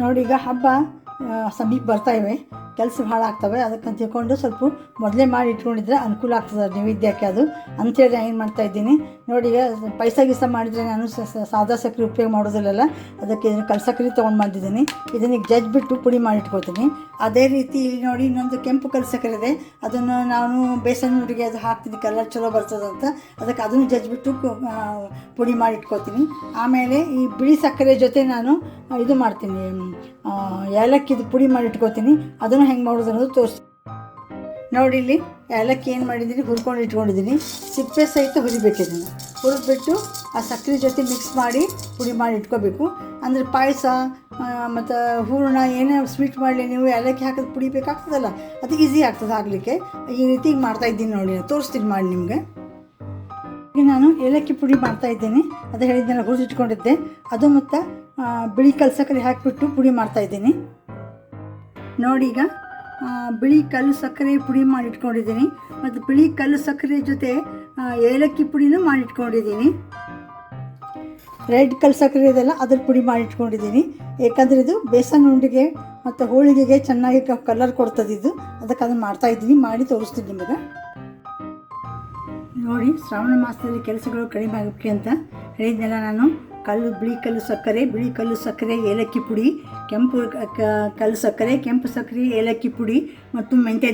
ನೋಡಿ, ಈಗ ಹಬ್ಬ ಸಮೀಪ ಬರ್ತಾ ಇವೆ. ಕೆಲಸ ಭಾಳ ಆಗ್ತವೆ. ಅದಕ್ಕಂತ ತಿಳ್ಕೊಂಡು ಸ್ವಲ್ಪ ಮೊದಲೇ ಮಾಡಿ ಇಟ್ಕೊಂಡಿದ್ರೆ ಅನುಕೂಲ ಆಗ್ತದೆ ನೈವೇದ್ಯಕ್ಕೆ ಅದು. ಅಂಥೇಳಿ ನಾನು ಏನು ಮಾಡ್ತಾ ಇದ್ದೀನಿ. ನೋಡಿ, ಈಗ ಪೈಸಾ ಗೀಸ ಮಾಡಿದರೆ ನಾನು ಸಾದಾ ಸಕ್ಕರೆ ಉಪಯೋಗ ಮಾಡೋದಿಲ್ಲಲ್ಲ, ಅದಕ್ಕೆ ಕಲ್ ಸಕ್ಕರೆ ತೊಗೊಂಡು ಬಂದಿದ್ದೀನಿ. ಇದನ್ನ ಈಗ ಜಜ್ಜಿಬಿಟ್ಟು ಪುಡಿ ಮಾಡಿ ಇಟ್ಕೋತೀನಿ ಅದೇ ರೀತಿ ಇಲ್ಲಿ ನೋಡಿ ಇನ್ನೊಂದು ಕೆಂಪು ಕಲ್ಲು ಸಕ್ಕರೆ ಇದೆ. ಅದನ್ನು ನಾನು ಬೇಸನ್ ಹುಡುಗಿ ಅದು ಹಾಕ್ತೀನಿ ಕಲರ್ ಚಲೋ ಬರ್ತದಂತ ಅದಕ್ಕೆ ಅದನ್ನು ಜಜ್ಜಿಬಿಟ್ಟು ಪುಡಿ ಮಾಡಿ ಇಟ್ಕೋತೀನಿ ಆಮೇಲೆ ಈ ಬಿಳಿ ಸಕ್ಕರೆ ಜೊತೆ ನಾನು ಇದು ಮಾಡ್ತೀನಿ. ಏಲಕ್ಕಿದು ಪುಡಿ ಮಾಡಿ ಇಟ್ಕೋತೀನಿ ಅದನ್ನು ಹೆಂಗೆ ಮಾಡೋದು ಅನ್ನೋದು ತೋರಿಸ್ತೀನಿ. ನೋಡಿ ಇಲ್ಲಿ ಏಲಕ್ಕಿ ಏನು ಮಾಡಿದ್ದೀನಿ, ಹುರ್ಕೊಂಡು ಇಟ್ಕೊಂಡಿದ್ದೀನಿ. ಸಿಪ್ಪೆ ಸಹಿತ ಹುರಿಬೇಕು ಹುರಿದ್ಬಿಟ್ಟು ಆ ಸಕ್ಕರೆ ಜೊತೆ ಮಿಕ್ಸ್ ಮಾಡಿ ಪುಡಿ ಮಾಡಿ ಇಟ್ಕೋಬೇಕು ಅಂದರೆ ಪಾಯಸ ಮತ್ತು ಹೂರಣ ಏನೇ ಸ್ವೀಟ್ ಮಾಡಲಿ ನೀವು ಏಲಕ್ಕಿ ಹಾಕಿದ ಪುಡಿ ಬೇಕಾಗ್ತದಲ್ಲ, ಅದು ಈಸಿ ಆಗ್ತದೆ ಆಗಲಿಕ್ಕೆ ಈ ರೀತಿ ಮಾಡ್ತಾ ಇದ್ದೀನಿ ನೋಡಿ ತೋರಿಸ್ತೀನಿ ಮಾಡಿ ನಿಮಗೆ. ಈಗ ನಾನು ಏಲಕ್ಕಿ ಪುಡಿ ಮಾಡ್ತಾ ಇದ್ದೀನಿ, ಅದು ಹೇಳಿದ್ದೆಲ್ಲ ಹುರಿದಿಟ್ಕೊಂಡಿದ್ದೆ ಅದು ಮತ್ತು ಬಿಳಿ ಕಲ್ಲು ಸಕ್ಕರೆ ಹಾಕಿಬಿಟ್ಟು ಪುಡಿ ಮಾಡ್ತಾ ಇದ್ದೀನಿ. ನೋಡಿ ಈಗ ಬಿಳಿ ಕಲ್ಲು ಸಕ್ಕರೆ ಪುಡಿ ಮಾಡಿಟ್ಕೊಂಡಿದ್ದೀನಿ. ಮತ್ತು ಬಿಳಿ ಕಲ್ಲು ಸಕ್ಕರೆ ಜೊತೆ ಏಲಕ್ಕಿ ಪುಡಿನೂ ಮಾಡಿಟ್ಕೊಂಡಿದ್ದೀನಿ. ರೆಡ್ ಕಲ್ ಸಕ್ಕರೆ ಇದೆಲ್ಲ ಅದ್ರ ಪುಡಿ ಮಾಡಿಟ್ಕೊಂಡಿದ್ದೀನಿ ಏಕೆಂದರೆ ಇದು ಬೇಸನ್ ಉಂಡೆಗೆ ಮತ್ತು ಹೋಳಿಗೆಗೆ ಚೆನ್ನಾಗಿ ಕಲರ್ ಕೊಡ್ತದೆ ಇದು. ಅದಕ್ಕೆ ಅದನ್ನು ಮಾಡ್ತಾ ಇದ್ದೀನಿ. ಮಾಡಿ ತೋರಿಸ್ತೀನಿ ನಿಮಗೆ. ನೋಡಿ, ಶ್ರಾವಣ ಮಾಸದಲ್ಲಿ ಕೆಲಸಗಳು ಕಡಿಮೆ ಆಗೋಕ್ಕೆ ಅಂತ ಹೇಳಿದ್ನೆಲ್ಲ ನಾನು. ಕಲ್ಲು, ಬಿಳಿ ಕಲ್ಲು ಸಕ್ಕರೆ, ಬಿಳಿ ಕಲ್ಲು ಸಕ್ಕರೆ, ಏಲಕ್ಕಿ ಪುಡಿ, ಕೆಂಪು ಕಲ್ಲು ಸಕ್ಕರೆ, ಕೆಂಪು ಸಕ್ಕರೆ, ಏಲಕ್ಕಿ ಪುಡಿ ಮತ್ತು ಮೆಂತ್ಯ.